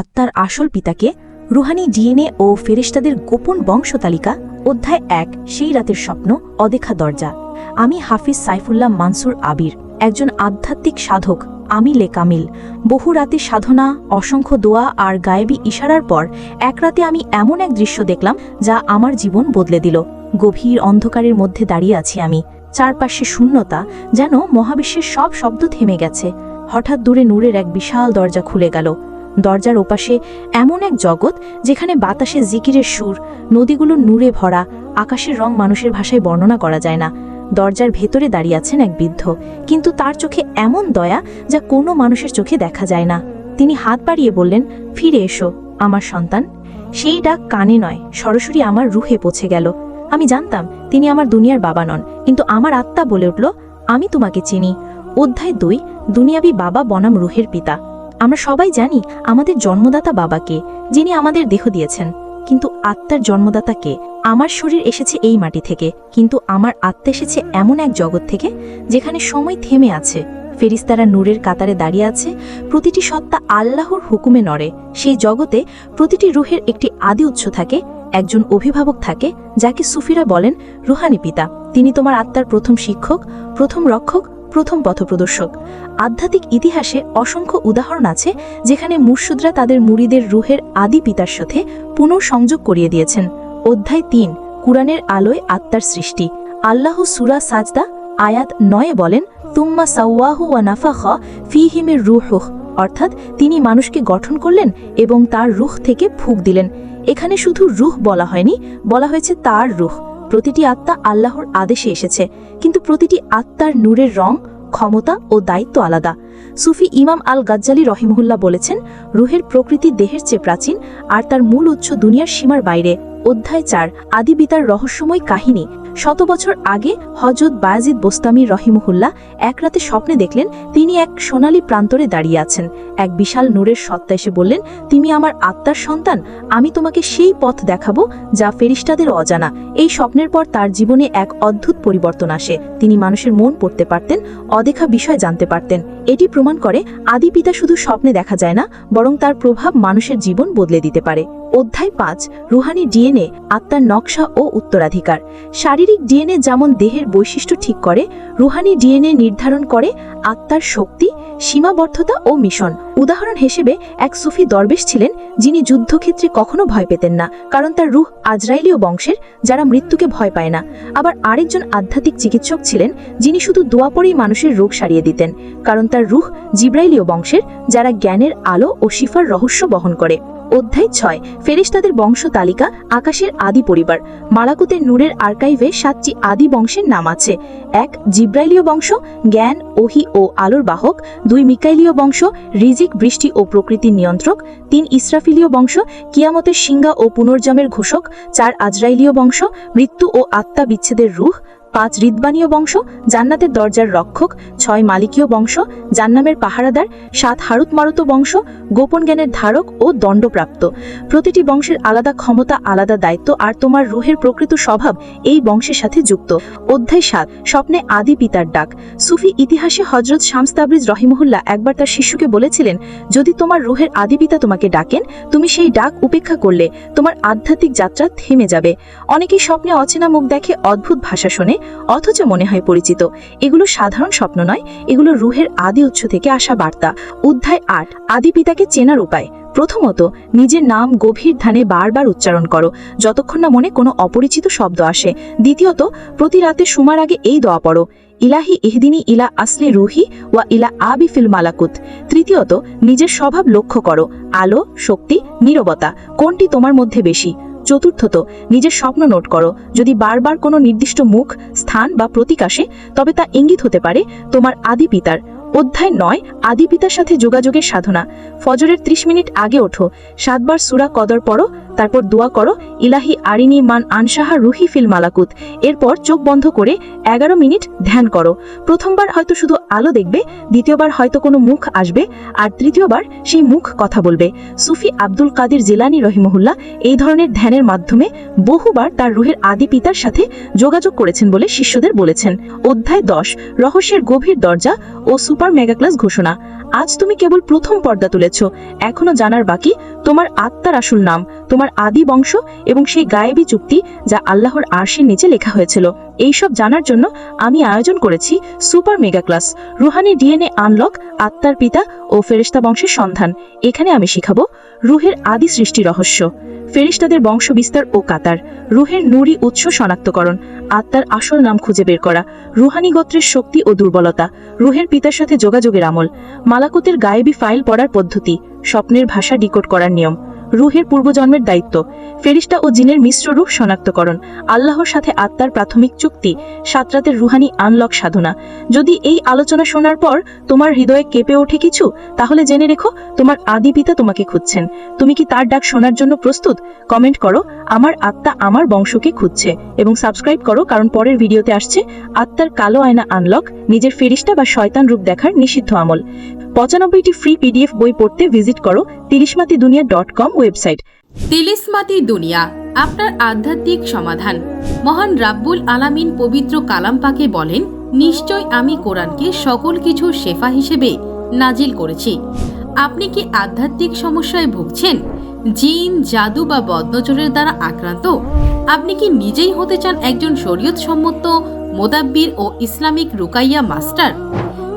আত্মার আসল পিতাকে রুহানি ডিএনএ ও ফেরেশতাদের গোপন বংশতালিকা অধ্যায় এক, সেই রাতের স্বপ্ন, অদেখা দরজা। আমি হাফিজ সাইফুল্লাহ মানসুর আবির, একজন আধ্যাত্মিক সাধক, আমি লে কামিল। বহু রাতে সাধনা, অসংখ্য দোয়া আর গায়েবী ইশারার পর এক রাতে আমি এমন এক দৃশ্য দেখলাম যা আমার জীবন বদলে দিল। গভীর অন্ধকারের মধ্যে দাঁড়িয়ে আছি আমি। চারপাশে শূন্যতা যেন মহাবিশ্বের সব শব্দ থেমে গেছে। হঠাৎ দূরে নূরের এক বিশাল দরজা খুলে গেল। দরজার ওপাশে এমন এক জগৎ যেখানে বাতাসে জিকিরের সুর নদীগুলো নূরে ভরা, আকাশের রং মানুষের ভাষায় বর্ণনা করা যায় না। দরজার ভেতরে দাঁড়িয়ে আছেন এক বৃদ্ধ। কিন্তু তার চোখে এমন দয়া যা কোনো মানুষের চোখে দেখা যায় না। তিনি হাত বাড়িয়ে বললেন, ফিরে এসো, আমার সন্তান। সেই ডাক কানে নয়, সরাসরি আমার রুহে পৌঁছে গেল। আমি জানতাম, তিনি আমার দুনিয়ার বাবা নন, কিন্তু আমার আত্মা বলে উঠল, আমি তোমাকে চিনি। অধ্যায় দুই, দুনিয়াবি বাবা বনাম রুহের পিতা। আমরা সবাই জানি আমাদের জন্মদাতা বাবাকে, যিনি আমাদের দেহ দিয়েছেন। কিন্তু আত্মার জন্মদাতা কে? আমার শরীর এসেছে এই মাটি থেকে, কিন্তু আমার আত্মা এসেছে এমন এক জগৎ থেকে, যেখানে সময় থেমে আছে। ফেরিস্তারা নূরের কাতারে দাঁড়িয়ে আছে, প্রতিটি সত্তা আল্লাহর হুকুমে নড়ে। সেই জগতে প্রতিটি রুহের একটি আদি উৎস থাকে একজন অভিভাবক থাকে, যাকে সুফিরা বলেন রুহানি পিতা। তিনি তোমার আত্মার প্রথম শিক্ষক, প্রথম রক্ষক, প্রথম পথপ্রদর্শক। আধ্যাত্মিক ইতিহাসে অসংখ্য উদাহরণ আছে, যেখানে মুর্শুদরা তাদের মুড়িদের রুহের আদি পিতার সাথে পুনঃসংযোগ করিয়ে দিয়েছেন। অধ্যায় তিন, কুরআনের আলোয় আত্মার সৃষ্টি। আল্লাহ সুরা সাজদা, আয়াত নয়ে বলেন, তুম্মা সাওয়াহু ওয়া নাফাখ ফিহিমের রুহুহ। অর্থাৎ তিনি মানুষকে গঠন করলেন এবং তার রুহ থেকে ফুক দিলেন। এখানে শুধু রুহ বলা হয়নি, বলা হয়েছে তার রুহ। প্রতিটি আত্মা আল্লাহর আদেশে এসেছে, কিন্তু প্রতিটি আত্মার নূরের রং, ক্ষমতা ও দায়িত্ব আলাদা। সুফি ইমাম আল গাজ্জালি রহিমহুল্লা বলেছেন, রুহের প্রকৃতি দেহের চেয়ে প্রাচীন আর তার মূল উৎস দুনিয়ার সীমার বাইরে। অধ্যায় চার আদিবিতার রহস্যময় কাহিনী। শত বছর আগে হজরত বায়াজিদ বোস্তামি রহিমহুল্লাহ এক রাতে স্বপ্নে দেখলেন তিনি এক সোনালী প্রান্তরে দাঁড়িয়ে আছেন। এক বিশাল নূরের সত্তা এসে বললেন, তুমি আমার আত্মার সন্তান, আমি তোমাকে সেই পথ দেখাবো যা ফেরিস্তাদের অজানা। এই স্বপ্নের পর তার জীবনে এক অদ্ভুত পরিবর্তন আসে। তিনি মানুষের মন পড়তে পারতেন, অদেখা বিষয় জানতে পারতেন। এটি প্রমাণ করে, আদি পিতা শুধু স্বপ্নে দেখা যায় না, বরং তার প্রভাব মানুষের জীবন বদলে দিতে পারে। অধ্যায় পাঁচ, রুহানি ডিএনএ, আত্মার নকশা ও উত্তরাধিকার। শারীরিক ডিএনএ যেমন দেহের বৈশিষ্ট্য ঠিক করে, রুহানি ডিএনএ নির্ধারণ করে আত্মার শক্তি, সীমাবদ্ধতা ও মিশন। উদাহরণ হিসেবে এক সুফি দরবেশ ছিলেন যিনি যুদ্ধক্ষেত্রে কখনো ভয় পেতেন না, কারণ তার রুহ আজরাইলীয় বংশের, যারা মৃত্যুকে ভয় পায় না। আবার আরেকজন আধ্যাত্মিক চিকিৎসক ছিলেন যিনি শুধু দোয়া পরেই মানুষের রোগ সারিয়ে দিতেন, কারণ তার রুহ জিব্রাইলীয় বংশের, যারা জ্ঞানের আলো ও শিফার রহস্য বহন করে। অধ্যায় ছয়, ফেরেশতাদের বংশ তালিকা, আকাশের আদি পরিবার। মালাকুতের নূরের আর্কাইভে সাতটি আদি বংশের নাম আছে। এক, জিব্রাইলীয় বংশ, জ্ঞান ওহি ও আলোর বাহক, দুই মিকাইলীয় বংশ, রিজিক বৃষ্টি ও প্রকৃতির নিয়ন্ত্রক, তিন ইসরাফিলীয় বংশ, কিয়ামতের সিঙ্গা ও পুনর্জমের ঘোষক, চার আজরাইলীয় বংশ, মৃত্যু ও আত্মা বিচ্ছেদের রুহ পাঁচ রিদবানীয় বংশ, জান্নাতের দরজার রক্ষক, ছয় মালিকীয় বংশ, জান্নামের পাহারাদার, সাত হারুত মারুত বংশ, গোপন জ্ঞানের ধারক ও দণ্ডপ্রাপ্ত। প্রতিটি বংশের আলাদা ক্ষমতা, আলাদা দায়িত্ব আর তোমার রুহের প্রকৃত স্বভাব এই বংশের সাথে যুক্ত। অধ্যায় সাত, স্বপ্নে আদি পিতার ডাক। সুফি ইতিহাসে হজরত শামস তাবরিজ রহিমহুল্লাহ একবার তার শিষ্যকে বলেছিলেন, যদি তোমার রুহের আদি পিতা তোমাকে ডাকেন, তুমি সেই ডাক উপেক্ষা করলে তোমার আধ্যাত্মিক যাত্রা থেমে যাবে। অনেকেই স্বপ্নে অচেনা মুখ দেখে অদ্ভুত ভাষা শোনে অথচ মনে হয় পরিচিত। এগুলো সাধারণ স্বপ্ন নয়, এগুলো রুহের আদি উৎস থেকে আসা বার্তা। অধ্যায় আট, আদি পিতাকে চেনার উপায়। প্রথমত, নিজের নাম গভীর ধানে বারবার উচ্চারণ করো, যতক্ষণ না মনে কোনো অপরিচিত শব্দ আসে। দ্বিতীয়ত, প্রতি রাতে সুমার আগে এই দোয়া পড়ো, ইলাহি ইহদিনী ইলা আসলে রুহি ওয়া ইলা আবি ফিল মালাকুত। তৃতীয়ত, নিজের স্বভাব লক্ষ্য করো, আলো, শক্তি, নীরবতা, কোনটি তোমার মধ্যে বেশি? চতুর্থত, নিজের স্বপ্ন নোট করো। যদি বারবার কোনো নির্দিষ্ট মুখ, স্থান বা প্রতীক আসে, তবে তা ইঙ্গিত হতে পারে তোমার আদি পিতার। অধ্যায় নয় আদি পিতার সাথে যোগাযোগের সাধনা। ফজরের ত্রিশ মিনিট আগে ওঠো, সাতবার সুরা কদর পড়ো, তারপর দোয়া করো, ইলাহি আরিনি মান আনসাহা রুহি ফিল মালাকুত। এরপর চোখ বন্ধ করে এগারো মিনিট ধ্যান করো। প্রথমবার হয়তো শুধু আলো দেখবে, দ্বিতীয়বার হয়তো কোনো মুখ আসবে, আর তৃতীয়বার সেই মুখ কথা বলবে। সুফি আব্দুল কাদির জিলানি রহিমহুল্লা এই ধরনের ধ্যানের মাধ্যমে বহুবার তার রুহের আদি পিতার সাথে যোগাযোগ করেছেন বলে শিষ্যদের বলেছেন। অধ্যায় দশ, রহস্যের গভীর দরজা ও সুপার সুপার মেগা ক্লাস ঘোষণা। আজ তুমি কেবল প্রথম পর্দা তুলেছ। এখনও জানার বাকি তোমার আত্মার আসল নাম, তোমার আদি বংশ এবং সেই গায়েবী চুক্তি যা আল্লাহর আরশের নিচে লেখা হয়েছিল। এইসব জানার জন্য আমি আয়োজন করেছি সুপার মেগা ক্লাস, রুহানি ডিএনএ আনলক, আত্মার পিতা ও ফেরিস্তা বংশের সন্ধান। এখানে আমি শিখাবো রুহের আদি সৃষ্টি রহস্য। ফেরিস্তাদের বংশ বিস্তার ও কাতার, রুহের নুরি উৎস শনাক্তকরণ, আত্মার আসল নাম খুঁজে বের করা, রুহানি গোত্রের শক্তি ও দুর্বলতা, রুহের পিতার সাথে যোগাযোগের আমল, মালাকুতের গায়েবী ফাইল পড়ার পদ্ধতি স্বপ্নের ভাষা ডিকোড করার নিয়ম। রুহের পূর্বজন্মের দায়িত্ব। ফেরিস্তা ও জিনের মিশ্র রূপ শনাক্তকরণ। আল্লাহর সাথে আত্মার প্রাথমিক চুক্তি। সাতরাতের রুহানি আনলক সাধনা। যদি এই আলোচনা শোনার পর তোমার হৃদয়ে কেঁপে ওঠে কিছু, তাহলে জেনে রেখো তোমার আদি পিতা তোমাকে খুঁজছেন। তুমি কি তার ডাক শোনার জন্য প্রস্তুত? কমেন্ট করো, আমার আত্মা আমার বংশকে খুঁজছে। এবং সাবস্ক্রাইব করো, কারণ পরের ভিডিওতে আসছে আত্মার কালো আয়না আনলক, নিজের ফেরিস্তা বা শয়তান রূপ দেখার নিষিদ্ধ আমল। পঁচানব্বইটি ফ্রি পিডিএফ বই পড়তে ভিজিট করো তিরিশমাতি দুনিয়া ডট কম ওয়েবসাইট তিলিসমাতি দুনিয়া আপনার আধ্যাত্মিক সমাধান। মহান রাব্বুল আলামিন পবিত্র কালাম পাকে বলেন, নিশ্চয় আমি কোরআনকে সকল কিছু শেফা হিসেবে নাজিল করেছি। আপনি কি আধ্যাত্মিক সমস্যায় ভুগছেন? জিন, জাদু বা বদনজরের দ্বারা আক্রান্ত? আপনি কি নিজেই হতে চান একজন শরীয়ত সম্মত মোদাব্বির ও ইসলামিক রুকাইয়া মাস্টার?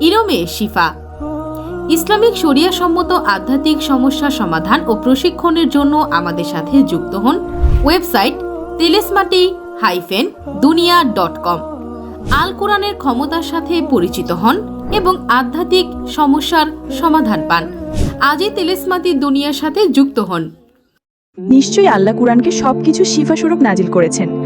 ইরমে শিফা। ইসলামিক শরিয়া সম্মত আধ্যাত্মিক সমস্যা সমাধান ও প্রশিক্ষণের জন্য আমাদের সাথে যুক্ত হন ওয়েবসাইট তেলেসমাটি হাইফেন দুনিয়া ডট কম। আল কোরআনের ক্ষমতার সাথে পরিচিত হন এবং আধ্যাত্মিক সমস্যার সমাধান পান। আজই তেলেসমাতি দুনিয়ার সাথে যুক্ত হন। নিশ্চয়ই আল্লাহ কুরআনকে সবকিছু শিফা স্বরূপ নাজিল করেছেন।